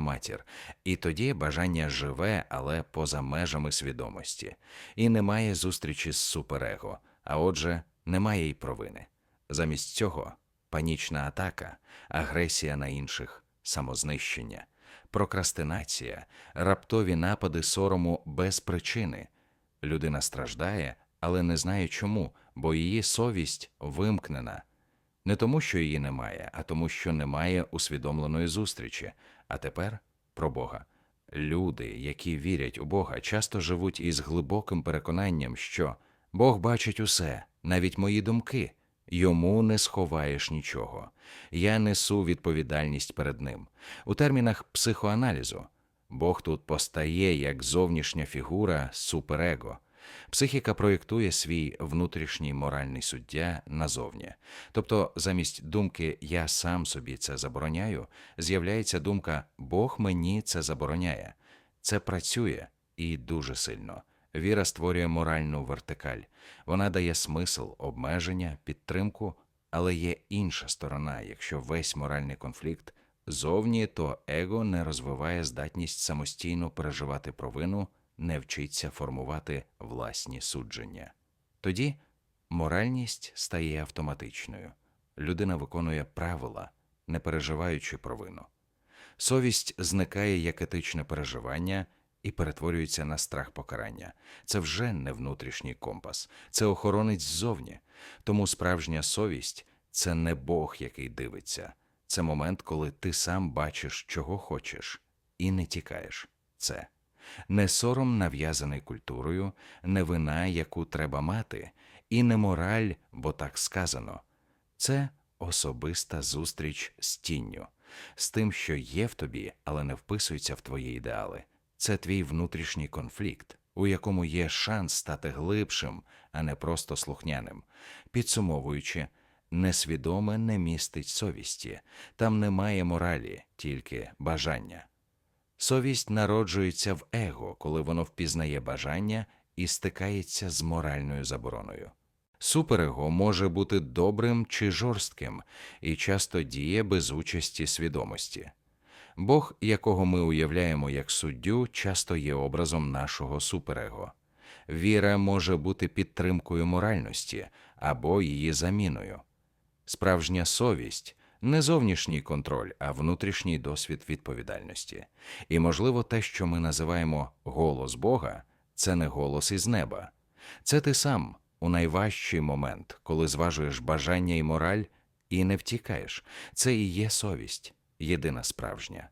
матір, і тоді бажання живе, але поза межами свідомості, і немає зустрічі з суперего, а отже, немає й провини. Замість цього панічна атака, агресія на інших, самознищення, прокрастинація, раптові напади сорому без причини. Людина страждає, але не знає чому, бо її совість вимкнена. Не тому, що її немає, а тому, що немає усвідомленої зустрічі. А тепер про Бога. Люди, які вірять у Бога, часто живуть із глибоким переконанням, що Бог бачить усе, навіть мої думки. Йому не сховаєш нічого. Я несу відповідальність перед ним. У термінах психоаналізу Бог тут постає як зовнішня фігура суперего. Психіка проєктує свій внутрішній моральний суддя назовні. Тобто, замість думки Я сам собі це забороняю, з'являється думка Бог мені це забороняє. Це працює і дуже сильно. Віра створює моральну вертикаль. Вона дає смисл, обмеження, підтримку, але є інша сторона. Якщо весь моральний конфлікт зовні, то его не розвиває здатність самостійно переживати провину, не вчиться формувати власні судження. Тоді моральність стає автоматичною. Людина виконує правила, не переживаючи провину. Совість зникає як етичне переживання і перетворюється на страх покарання. Це вже не внутрішній компас, це охоронець ззовні. Тому справжня совість це не Бог, який дивиться, це момент, коли ти сам бачиш, чого хочеш, і не тікаєш. Це не сором нав'язаний культурою, не вина, яку треба мати, і не мораль, бо так сказано. Це особиста зустріч з тінню, з тим, що є в тобі, але не вписується в твої ідеали. Це твій внутрішній конфлікт, у якому є шанс стати глибшим, а не просто слухняним. Підсумовуючи, несвідоме не містить совісті, там немає моралі, тільки бажання. Совість народжується в его, коли воно впізнає бажання і стикається з моральною забороною. Суперего може бути добрим чи жорстким і часто діє без участі свідомості. Бог, якого ми уявляємо як суддю, часто є образом нашого суперего. Віра може бути підтримкою моральності або її заміною. Справжня совість не зовнішній контроль, а внутрішній досвід відповідальності. І, можливо, те, що ми називаємо голос Бога, це не голос із неба. Це ти сам у найважчий момент, коли зважуєш бажання і мораль і не втікаєш. Це і є совість, єдина справжня.